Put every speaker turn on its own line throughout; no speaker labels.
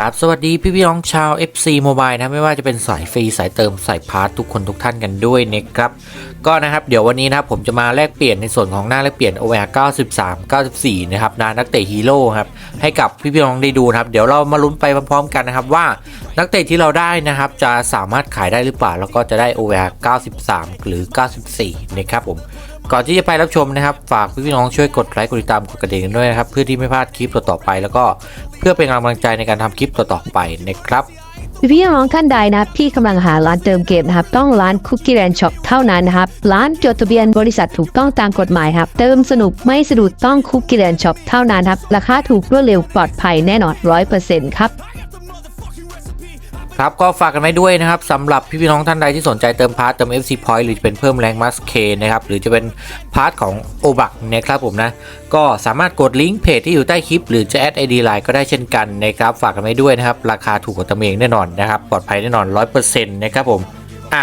ครับสวัสดีพี่พี่น้องชาว FC Mobile นะไม่ว่าจะเป็นสายฟรีสายเติมสายพาร์ททุกคนทุกท่านกันด้วยนะครับก็นะครับเดี๋ยววันนี้นะครับผมจะมาแลกเปลี่ยนในส่วนของหน้าแลกเปลี่ยน OR 93 94 นะครับนานักเตะฮีโร่ครับให้กับพี่พี่น้องได้ดูนะครับ เดี๋ยวเรามาลุ้นไปพร้อมๆกันนะครับว่านักเตะที่เราได้นะครับจะสามารถขายได้หรือเปล่า แล้วก็จะได้ OR 93 หรือ 94 นะครับผม ก่อนที่จะไปรับชมนะครับ ฝากพี่ๆน้องช่วยกดไลค์กดติดตามกดกระดิ่งกันด้วยนะครับ เพื่อที่ไม่พลาดคลิปต่อๆไป แล้วก็เพื่อเป็นกำลังใจในการทำคลิปต่อๆไปนะครับ
พี่น้องท่านใดนะครับที่กำลังหาร้านเติมเกมนะครับ ต้องร้านคุกกี้แ n นช็อปเท่านั้นนะครับ ร้านจดทะเบียนบริษัทถูกต้องตามกฎหมายครับ เติมสนุกไม่สะดุดต้องคุกกี้แ n นช็อปเท่านั้นครับ ราคาถูกรวดเร็วปลอดภัยแน่นอนร้อยเปอร์เซ็นต์ครับ
ครับก็ฝากกันไว้ด้วยนะครับสำหรับพี่น้องท่านใดที่สนใจเติมพาร์ทเติม FC Point หรือจะเป็นเพิ่มแรงมัสเคนะครับหรือจะเป็นพาร์ทของโอบักนะครับผมนะก็สามารถกดลิงก์เพจที่อยู่ใต้คลิป หรือจะแอดไอดีไลน์ก็ได้เช่นกันนะครับฝากกันไว้ด้วยนะครับราคาถูกกว่าตะเมงแน่นอนนะครับปลอดภัยแน่นอน 100%นะครับผมอะ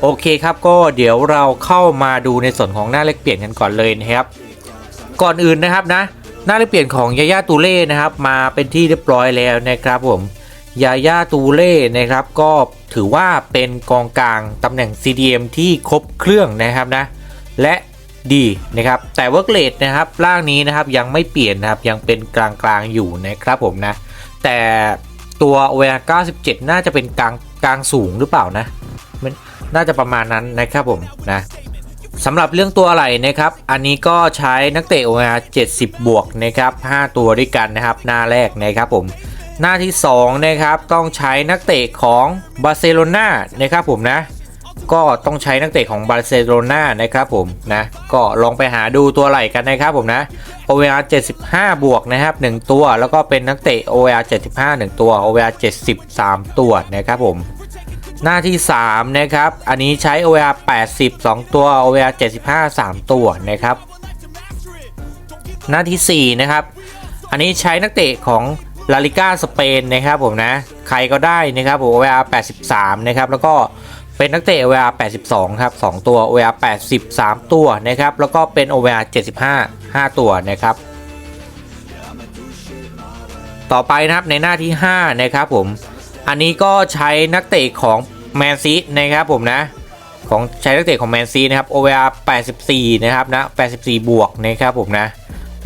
โอเคครับก็เดี๋ยวเราเข้ามาดูในส่วนของหน้าเลขเปลี่ยนกันก่อนเลยนะครับก่อนอื่นนะครับนะหน้าเลขเปลี่ยนของยาย่าตูเล่นะครับมาเป็นที่เรียบร้อยแล้วนะครับผม ยาย่าตูเล่นะครับก็ถือว่าเป็นกองกลางตำแหน่ง CDM ที่ครบเครื่องนะครับนะ และดีนะครับ แต่เวิร์กเลดนะครับร่างนี้นะครับยังไม่เปลี่ยนนะครับยังเป็นกลางกลางๆอยู่นะครับผมนะ แต่ตัว OR 97 น่าจะเป็นกลางกลางสูงหรือเปล่านะมันน่าจะประมาณนั้นนะครับผมนะสำหรับเรื่องตัวอะไรนะครับ อันนี้ก็ใช้นักเตะ OR 70 บวกนะครับ 5 ตัวด้วยกันนะครับ หน้าแรกนะครับผม หน้าที่ 2 นะครับ ต้องใช้นักเตะของบาร์เซโลนานะครับผมนะ ก็ต้องใช้นักเตะของบาร์เซโลนานะครับผมนะ ก็ลองไปหาดูตัวไหลกันนะครับผมนะ OVR 75บวกนะครับ1ตัว แล้วก็เป็นนักเตะ OVR 75 1ตัว OVR 73ตัวนะครับผมหน้าที่ 3 นะครับ อันนี้ใช้ OVR 80 2 ตัว OVR 75 3 ตัวนะครับ หน้าที่ 4 นะครับ อันนี้ใช้นักเตะของ ลาลิก้าสเปนนะครับผมนะ ใครก็ได้นะครับผม OVR 83 นะครับ แล้วก็เป็นนักเตะ OVR 82 ครับ 2 ตัว OVR 83ตัวนะครับ แล้วก็เป็น OVR 75 5 ตัวนะครับ ต่อไปนะครับในหน้าที่ 5 นะครับผม อันนี้ก็ใช้นักเตะของแมนซีนะครับผมนะ ของใช้นักเตะของแมนซีนะครับ OVR 84 นะครับนะ 84 บวกนะครับผมนะ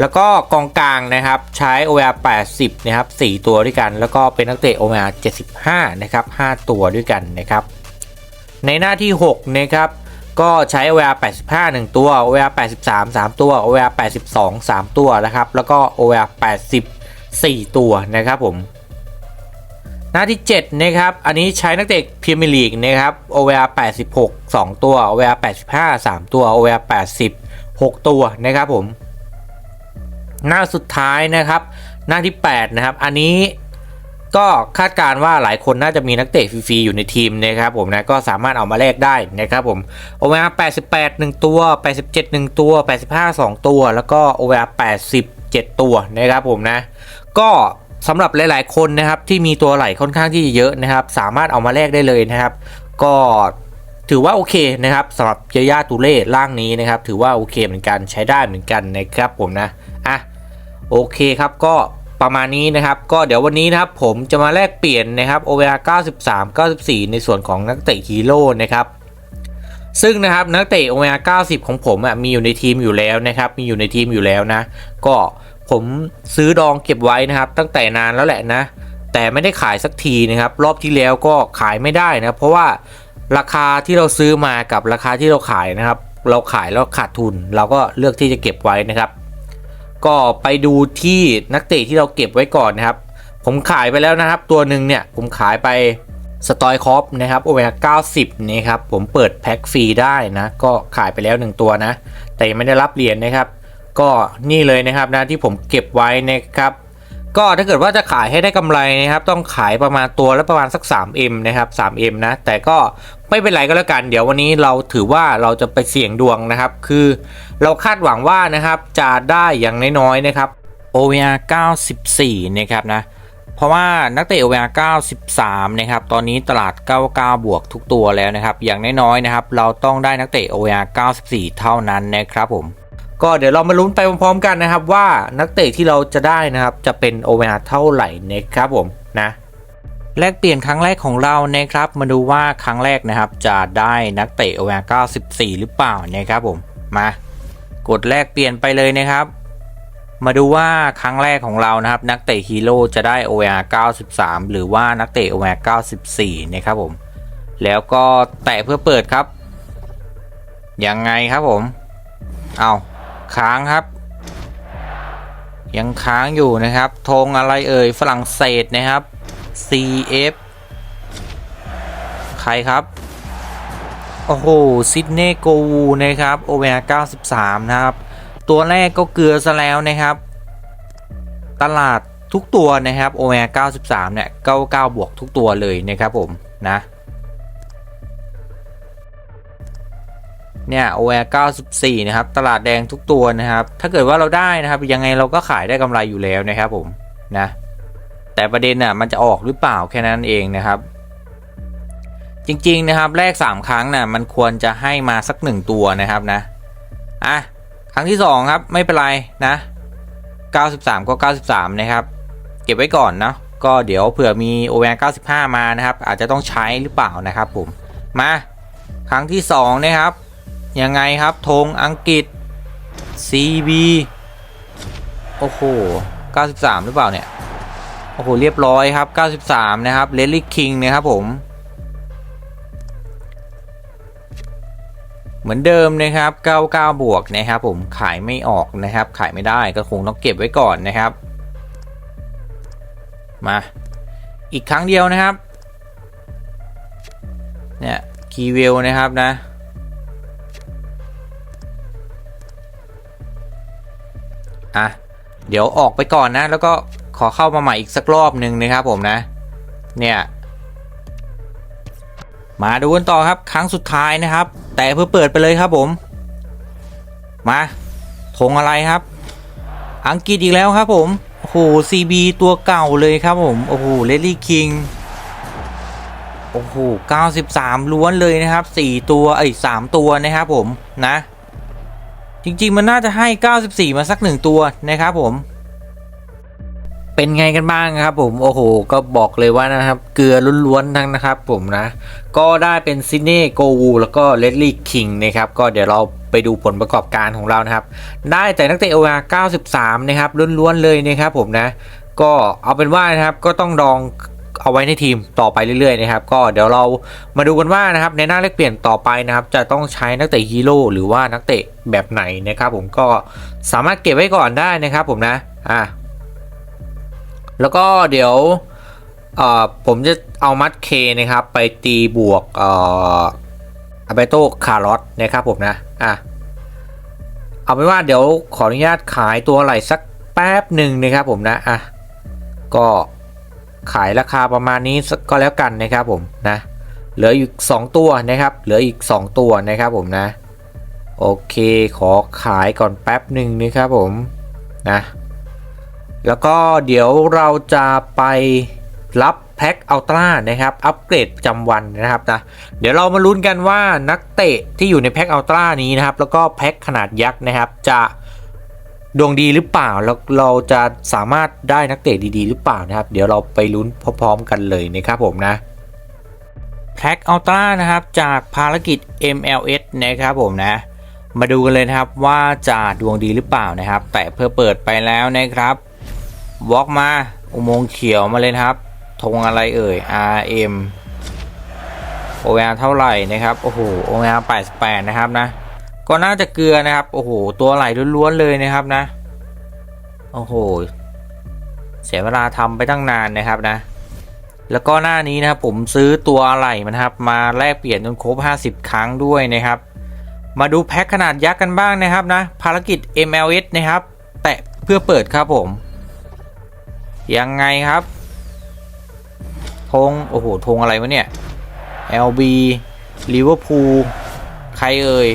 แล้วก็กองกลางนะครับใช้ OR 80 นะครับ 4 ตัวด้วยกัน แล้วก็เป็นนักเตะ OR 75 นะครับ 5 ตัวด้วยกันนะครับ ในหน้าที่ 6 นะครับ ก็ใช้ OR 85 1 ตัว OR 83 3 ตัว OR 82 3 ตัวนะครับ แล้วก็ OR 80 4 ตัวนะครับผม หน้าที่ 7 นะครับ อันนี้ใช้นักเตะพรีเมียร์ลีกนะครับ OR 86 2 ตัว OR 85 3 ตัว OR 80 6 ตัวนะครับผม หน้าสุดท้ายนะครับ หน้าที่ 8 นะครับ อันนี้ก็คาดการว่าหลายคนน่าจะมีนักเตะฟรีๆอยู่ในทีมนะครับผมนะก็สามารถเอามาแลกได้นะครับผม OVR 88 1 ตัว 87 1 ตัว 85 2 ตัว แล้วก็ OVR 87 ตัวนะครับผมนะ ก็สำหรับหลาย ๆ คนนะครับที่มีตัวไหลค่อนข้างที่จะเยอะนะครับ สามารถเอามาแลกได้เลยนะครับ ก็ถือว่าโอเคนะครับสำหรับยาย่าตูเล่ร่างนี้นะครับ ถือว่าโอเคเหมือนกันใช้ได้เหมือนกันนะครับผมนะ อะโอเคครับก็ประมาณนี้นะครับก็เดี๋ยววันนี้นะครับผมจะมาแลกเปลี่ยนนะครับ OVR 93 94 ในส่วนของนักเตะฮีโร่นะครับซึ่งนะครับนักเตะ OVR 90 ของผมอะมีอยู่ในทีมอยู่แล้วนะครับมีอยู่ในทีมอยู่แล้วนะ ก็ผมซื้อดองเก็บไว้นะครับ ตั้งแต่นานแล้วแหละนะ แต่ไม่ได้ขายสักทีนะครับ รอบที่แล้วก็ขายไม่ได้นะเพราะว่าราคาที่เราซื้อมากับราคาที่เราขายนะครับ เราขายแล้วขาดทุน เราก็เลือกที่จะเก็บไว้นะครับ ก็ไปดูที่นักเตะที่เราเก็บไว้ก่อนนะครับ ผมขายไปแล้วนะครับ ตัวหนึ่งเนี่ยผมขายไปสตอยคอปนะครับโอเวอร์90นะครับผมเปิดแพ็คฟรีได้นะ ก็ขายไปแล้ว 1 ตัวนะ แต่ยังไม่ได้รับเหรียญนะครับ ก็นี่เลยนะครับนะที่ผมเก็บไว้นะครับ ก็ถ้าเกิดว่าจะขายให้ได้กำไรนะครับ ต้องขายประมาณตัวละประมาณสัก 3M นะครับ 3M นะ แต่ก็ ไม่เป็นไรก็แล้วกัน เดี๋ยววันนี้เราถือว่าเราจะไปเสี่ยงดวงนะครับ คือเราคาดหวังว่านะครับจะได้อย่างน้อยๆนะครับ OVR 94 นะครับนะ เพราะว่านักเตะ OVR 93 นะครับ ตอนนี้ตลาด 99 บวกทุกตัวแล้วนะครับ อย่างน้อยๆนะครับ เราต้องได้นักเตะ OVR 94 เท่านั้นนะครับผม ก็เดี๋ยวเรามาลุ้นไปพร้อมๆกันนะครับ ว่านักเตะที่เราจะได้นะครับจะเป็น OVR เท่าไหร่นะครับผมนะ แลกเปลี่ยนครั้งแรกของเรานะครับ มาดูว่าครั้งแรกนะครับ จะได้นักเตะ OVR 94หรือเปล่านะครับผมมากดแลกเปลี่ยนไปเลยนะครับ มาดูว่าครั้งแรกของเรานะครับ นักเตะฮีโร่จะได้ OVR 93 หรือว่านักเตะ OVR 94 นะครับผม แล้วก็แตะเพื่อเปิดครับ ยังไงครับผม เอาค้างครับ ยังค้างอยู่นะครับธงอะไรเอ่ยฝรั่งเศสนะครับ CF ใครครับ โอ้โห ซิดเน่โกวูนะครับ โอเวอร์93 นะครับ ตัวแรกก็เกลือซะแล้วนะครับ ตลาดทุกตัวนะครับโอเวอร์93 เนี่ย 99 บวกทุกตัวเลยนะครับผม นะเนี่ย OR 94นะครับ ตลาดแดงทุกตัวนะครับ ถ้าเกิดว่าเราได้นะครับ ยังไงเราก็ขายได้กำไรอยู่แล้วนะครับผม นะ แต่ประเด็นน่ะมันจะออกหรือเปล่าแค่นั้นเองนะครับ จริงๆนะครับแรก 3 ครั้งน่ะมันควรจะให้มาสัก 1 ตัวนะครับนะอะครั้งที่ 2 ครับไม่เป็นไรนะ 93 ก็ 93 นะครับ เก็บไว้ก่อนเนาะก็เดี๋ยวเผื่อมี OR 95 มานะครับ อาจจะต้องใช้หรือเปล่านะครับผมมาครั้งที่ 2 นะครับ ยังไงครับธงอังกฤษ CB โอ้โห 93 หรือเปล่าเนี่ย โอ้โหเรียบร้อยครับ 93 นะครับ l e ลี่คิงนะครับผม เหมือนเดิมนะครับ 99 บวกนะครับ ผมขายไม่ออกนะครับ ขายไม่ได้ก็คงต้องเก็บไว้ก่อนนะครับ มาอีกครั้งเดียวนะครับ เนี่ยคีเวลนะครับนะอะเดี๋ยวออกไปก่อนนะ แล้วก็ ขอเข้ามาใหม่อีกสักรอบหนึ่งนะครับผมนะ เนี่ยมาดูกันต่อครับครั้งสุดท้ายนะครับ แต่เพื่อเปิดไปเลยครับผม มาธงอะไรครับ อังกฤษอีกแล้วครับผมโอ้โห CB ตัวเก่าเลยครับผมโอ้โหเลลี่คิงโอ้โห93 ล้วนเลยนะครับ 4 ตัวเอ้3ตัวนะครับผมนะ จริง ๆ มันน่าจะให้ 94 มาสัก 1 ตัวนะครับผม เป็นไงกันบ้างครับผมโอ้โห ก็บอกเลยว่านะครับ เกลือล้วนๆทั้งนะครับผมนะ ก็ได้เป็นซินเน่โกวูแล้วก็เลดลี่คิงนะครับ ก็เดี๋ยวเราไปดูผลประกอบการของเรานะครับ ได้แต่นักเตะโอวา93 นะครับล้วนๆเลยนะครับผมนะ ก็เอาเป็นว่านะครับก็ต้องลองเอาไว้ในทีมต่อไปเรื่อยๆนะครับ ก็เดี๋ยวเรามาดูกันว่านะครับในหน้าเลขเปลี่ยนต่อไปนะครับ จะต้องใช้นักเตะฮีโร่หรือว่านักเตะแบบไหนนะครับ ผมก็สามารถเก็บไว้ก่อนได้นะครับ ผมนะอะ แล้วก็เดี๋ยวผมจะเอามัดเคนะครับ ไปตีบวกอาเบโตคาร์ลอตนะครับผมนะ อะ เอาเป็นว่าเดี๋ยวขออนุญาตขายตัวไหลสักแป๊บหนึ่งนะครับผมนะ อะ ก็ขายราคาประมาณนี้กก็แล้วกันนะครับผมนะ เหลืออีก 2 ตัวนะครับ เหลืออีก 2 ตัวนะครับผมนะ โอเค ขอขายก่อนแป๊บหนึ่งนะครับผมนะ แล้วก็เดี๋ยวเราจะไปรับแพ็คอัลตร้านะครับ อัปเกรดประจำวันนะครับนะเดี๋ยวเรามาลุ้นกันว่านักเตะที่อยู่ในแพ็คอัลตร้านี้นะครับ แล้วก็แพ็คขนาดยักษ์นะครับ จะดวงดีหรือเปล่าแล้วเราจะสามารถได้นักเตะดีๆ หรือเปล่านะครับ เดี๋ยวเราไปลุ้นพร้อมๆกันเลยนะครับผมนะแพ็คอัลตร้านะครับจากภารกิจ MLS นะครับผมนะ มาดูกันเลยนะครับว่าจะดวงดีหรือเปล่านะครับ แต่เพื่อเปิดไปแล้วนะครับ วอล์กมา อุโมงค์เขียวมาเลยนะครับธงอะไรเอ่ย RM OR เวเท่าไหร่นะครับ โอ้โห OR 88นะครับนะ ก็น่าจะเกลือนะครับ โอ้โห ตัวไหลล้วนๆเลยนะครับนะ โอ้โห เสียเวลาทำไปตั้งนานนะครับนะ แล้วก็หน้านี้นะครับผมซื้อตัวอะไรมานครับ มาแลกเปลี่ยนจนครบ 50 ครั้งด้วยนะครับ มาดูแพ็คขนาดยักษ์กันบ้างนะครับนะ ภารกิจ MLS นะครับ แตะเพื่อเปิดครับผม ยังไงครับธงโอ้โหธงอะไรวะเนี่ย LB ลิเวอร์พูลใครเอ่ย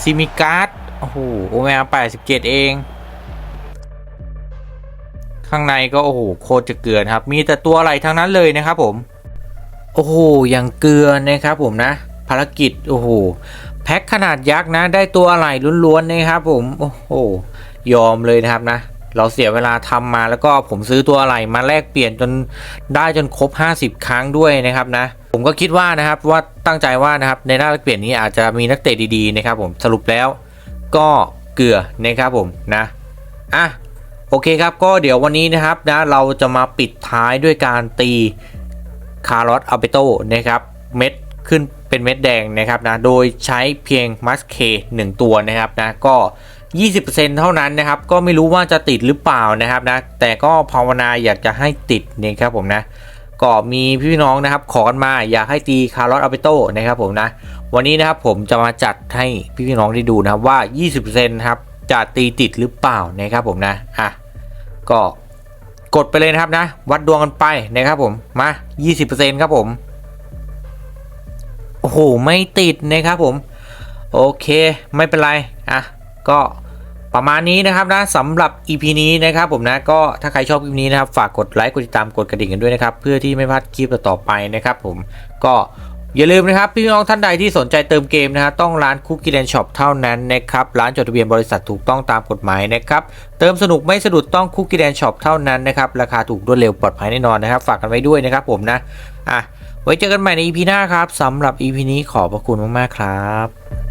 ซิมิการ์ดโอ้โหโอเมอา87เอง ข้างในก็โอ้โหโคตรจะเกลือนครับ มีแต่ตัวอะไรทั้งนั้นเลยนะครับผม โอ้โหอย่างเกลือนะครับผมนะ ภารกิจโอ้โหแพ็คขนาดยักษ์นะ ได้ตัวอะไรล้วนๆนะครับผม โอ้โห ยอมเลยนะครับนะ เราเสียเวลาทำมาแล้วก็ผมซื้อตัวอะไรมาแลกเปลี่ยนจนได้จนครบ 50 ครั้งด้วยนะครับนะผมก็คิดว่านะครับว่าตั้งใจว่านะครับในหน้าแลกเปลี่ยนนี้อาจจะมีนักเตะดีๆนะครับผมสรุปแล้วก็เกลือนะครับผมนะอะโอเคครับก็เดี๋ยววันนี้นะครับนะเราจะมาปิดท้ายด้วยการตีคาร์ลอสอัลเบโตนะครับเม็ดขึ้นเป็นเม็ดแดงนะครับนะโดยใช้เพียงมัสเคหนึ่งตัวนะครับนะก็ 20%เท่านั้นนะครับ ก็ไม่รู้ว่าจะติดหรือเปล่านะครับนะ แต่ก็ภาวนาอยากจะให้ติดนะครับผมนะ ก็มีพี่น้องนะครับ ขอกันมาอยากให้ตีคาร์ลอสอัลเบโตนะครับผมนะ วันนี้นะครับผมจะมาจัดให้พี่น้องได้ดูนะครับว่า 20%ครับจะตีติดหรือเปล่านะครับผมนะ อะ ก็กดไปเลยนะครับนะ วัดดวงกันไปนะครับผม มา 20%ครับผม โอ้โห ไม่ติดนะครับผม โอเค ไม่เป็นไร อะ ก็ ประมาณนี้นะครับนะสำหรับ EP นี้นะครับผมนะก็ถ้าใครชอบคลิปนี้นะครับฝากกดไลค์กดติดตามกดกระดิ่งกันด้วยนะครับเพื่อที่ไม่พลาดคลิปต่อไปนะครับผมก็อย่าลืมนะครับพี่น้องท่านใดที่สนใจเติมเกมนะฮะต้องร้านคุกกี้แลนช็อปเท่านั้นนะครับร้านจดทะเบียนบริษัทถูกต้องตามกฎหมายนะครับเติมสนุกไม่สะดุดต้องคุกกี้แลนช็อปเท่านั้นนะครับราคาถูกรวดเร็วปลอดภัยแน่นอนนะครับ ฝากกันไว้ด้วยนะครับผมนะอะไว้เจอกันใหม่ใน EP หน้าครับสำหรับ EP นี้ขอบพระคุณมากๆครับ